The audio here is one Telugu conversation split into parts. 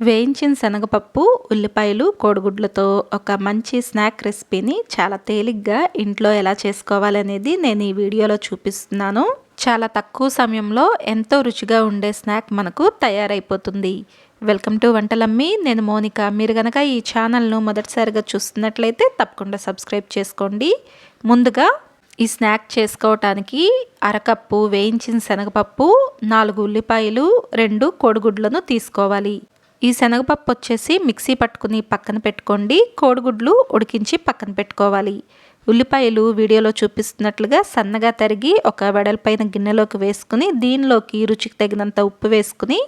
వేయించిన శనగపప్పు ఉల్లిపాయలు కోడిగుడ్లతో ఒక మంచి స్నాక్ రెసిపీని చాలా తేలిగ్గా ఇంట్లో ఎలా చేసుకోవాలనేది నేను ఈ వీడియోలో చూపిస్తున్నాను. చాలా తక్కువ సమయంలో ఎంతో రుచిగా ఉండే స్నాక్ మనకు తయారైపోతుంది. Welcome to Vantalammi. నేను మోనిక. మీరు కనుక ఈ ఛానల్ను మొదటిసారిగా చూస్తున్నట్లయితే తప్పకుండా సబ్స్క్రైబ్ చేసుకోండి. ముందుగా ఈ స్నాక్ చేసుకోవటానికి అరకప్పు వేయించిన శనగపప్పు నాలుగు ఉల్లిపాయలు రెండు కోడిగుడ్లను తీసుకోవాలి. ఈ శనగపప్పు వచ్చేసి మిక్సీ పట్టుకుని పక్కన పెట్టుకోండి. కోడిగుడ్లు ఉడికించి పక్కన పెట్టుకోవాలి. ఉల్లిపాయలు వీడియోలో చూపిస్తున్నట్లుగా సన్నగా తరిగి ఒక వెడల్పైన గిన్నెలోకి వేసుకుని దీనిలోకి రుచికి తగినంత ఉప్పు వేసుకుని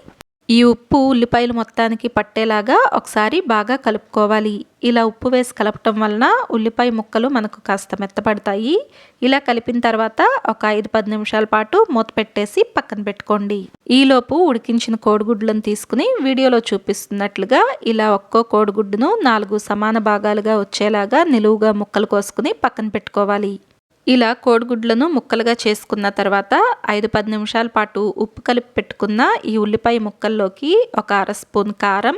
ఈ ఉప్పు ఉల్లిపాయలు మొత్తానికి పట్టేలాగా ఒకసారి బాగా కలుపుకోవాలి. ఇలా ఉప్పు వేసి కలపటం వలన ఉల్లిపాయ ముక్కలు మనకు కాస్త మెత్తపడతాయి. ఇలా కలిపిన తర్వాత ఒక ఐదు పది నిమిషాల పాటు మూత పెట్టేసి పక్కన పెట్టుకోండి. ఈలోపు ఉడికించిన కోడిగుడ్లను తీసుకుని వీడియోలో చూపిస్తున్నట్లుగా ఇలా ఒక్కో కోడిగుడ్డును నాలుగు సమాన భాగాలుగా వచ్చేలాగా నిలువుగా ముక్కలు కోసుకుని పక్కన పెట్టుకోవాలి. ఇలా కోడిగుడ్లను ముక్కలుగా చేసుకున్న తర్వాత ఐదు పది నిమిషాల పాటు ఉప్పు కలిపి పెట్టుకున్న ఈ ఉల్లిపాయ ముక్కల్లోకి ఒక అర స్పూన్ కారం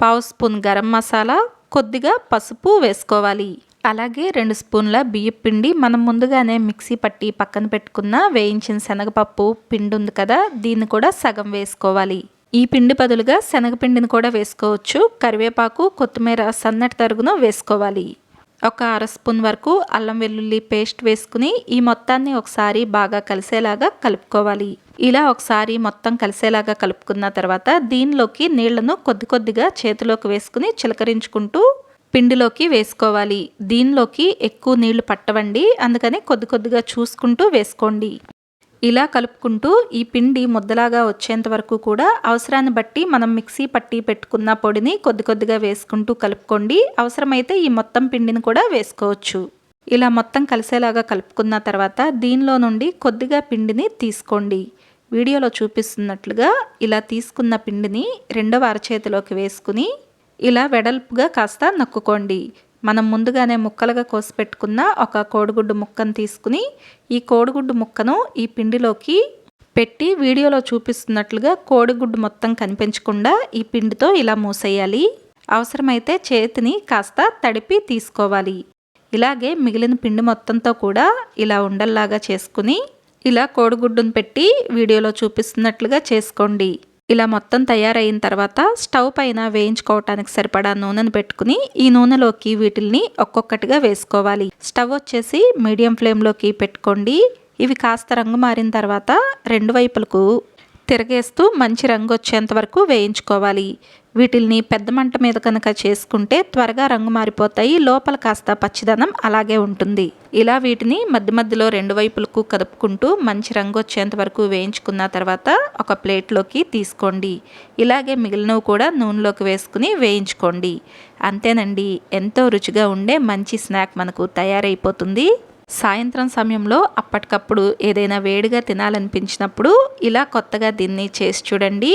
పావు స్పూన్ గరం మసాలా కొద్దిగా పసుపు వేసుకోవాలి. అలాగే రెండు స్పూన్ల బియ్యం పిండి మనం ముందుగానే మిక్సీ పట్టి పక్కన పెట్టుకున్న వేయించిన శనగపప్పు పిండి ఉంది కదా దీన్ని కూడా సగం వేసుకోవాలి. ఈ పిండి బదులుగా శనగపిండిని కూడా వేసుకోవచ్చు. కరివేపాకు కొత్తిమీర సన్నటి తరుగును వేసుకోవాలి. ఒక అర స్పూన్ వరకు అల్లం వెల్లుల్లి పేస్ట్ వేసుకుని ఈ మొత్తాన్ని ఒకసారి బాగా కలిసేలాగా కలుపుకోవాలి. ఇలా ఒకసారి మొత్తం కలిసేలాగా కలుపుకున్న తర్వాత దీనిలోకి నీళ్ళను కొద్ది కొద్దిగా చేతిలోకి వేసుకుని చిలకరించుకుంటూ పిండిలోకి వేసుకోవాలి. దీనిలోకి ఎక్కువ నీళ్ళు పట్టవండి. అందుకని కొద్ది కొద్దిగా చూసుకుంటూ వేసుకోండి. ఇలా కలుపుకుంటూ ఈ పిండి ముద్దలాగా వచ్చేంత వరకు కూడా అవసరాన్ని బట్టి మనం మిక్సీ పట్టి పెట్టుకున్న పొడిని కొద్ది కొద్దిగా వేసుకుంటూ కలుపుకోండి. అవసరమైతే ఈ మొత్తం పిండిని కూడా వేసుకోవచ్చు. ఇలా మొత్తం కలిసేలాగా కలుపుకున్న తర్వాత దీనిలో నుండి కొద్దిగా పిండిని తీసుకోండి. వీడియోలో చూపిస్తున్నట్లుగా ఇలా తీసుకున్న పిండిని రెండవ అరచేతిలోకి వేసుకుని ఇలా వెడల్పుగా కాస్త నొక్కుకోండి. మనం ముందుగానే ముక్కలుగా కోసి పెట్టుకున్న ఒక కోడిగుడ్డు ముక్కను తీసుకుని ఈ కోడిగుడ్డు ముక్కను ఈ పిండిలోకి పెట్టి వీడియోలో చూపిస్తున్నట్లుగా కోడిగుడ్డు మొత్తం కనిపించకుండా ఈ పిండితో ఇలా మూసేయాలి. అవసరమైతే చేతిని కాస్త తడిపి తీసుకోవాలి. ఇలాగే మిగిలిన పిండి మొత్తంతో కూడా ఇలా ఉండల్లాగా చేసుకుని ఇలా కోడిగుడ్డును పెట్టి వీడియోలో చూపిస్తున్నట్లుగా చేసుకోండి. ఇలా మొత్తం తయారైన తర్వాత స్టవ్ పైన వేయించుకోవటానికి సరిపడా నూనెను పెట్టుకుని ఈ నూనెలోకి వీటిల్ని ఒక్కొక్కటిగా వేసుకోవాలి. స్టవ్ వచ్చేసి మీడియం ఫ్లేమ్లోకి పెట్టుకోండి. ఇవి కాస్త రంగు మారిన తర్వాత రెండు వైపులకు తిరగేస్తూ మంచి రంగు వచ్చేంత వరకు వేయించుకోవాలి. వీటిల్ని పెద్ద మంట మీద కనుక చేసుకుంటే త్వరగా రంగు మారిపోతాయి. లోపల కాస్త పచ్చిదనం అలాగే ఉంటుంది. ఇలా వీటిని మధ్య మధ్యలో రెండు వైపులకు కదుపుకుంటూ మంచి రంగు వచ్చేంత వరకు వేయించుకున్న తర్వాత ఒక ప్లేట్లోకి తీసుకోండి. ఇలాగే మిగిలినవి కూడా నూనెలోకి వేసుకుని వేయించుకోండి. అంతేనండి. ఎంతో రుచిగా ఉండే మంచి స్నాక్ మనకు తయారైపోతుంది. సాయంత్రం సమయంలో అప్పటికప్పుడు ఏదైనా వేడిగా తినాలనిపించినప్పుడు ఇలా కొత్తగా దీన్ని చేసి చూడండి.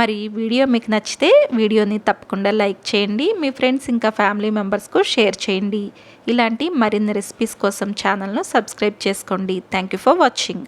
మరి వీడియో మీకు నచ్చితే వీడియోని తప్పకుండా లైక్ చేయండి. మీ ఫ్రెండ్స్ ఇంకా ఫ్యామిలీ మెంబర్స్కు షేర్ చేయండి. ఇలాంటి మరిన్ని రెసిపీస్ కోసం ఛానల్ను సబ్స్క్రైబ్ చేసుకోండి. Thank you for watching.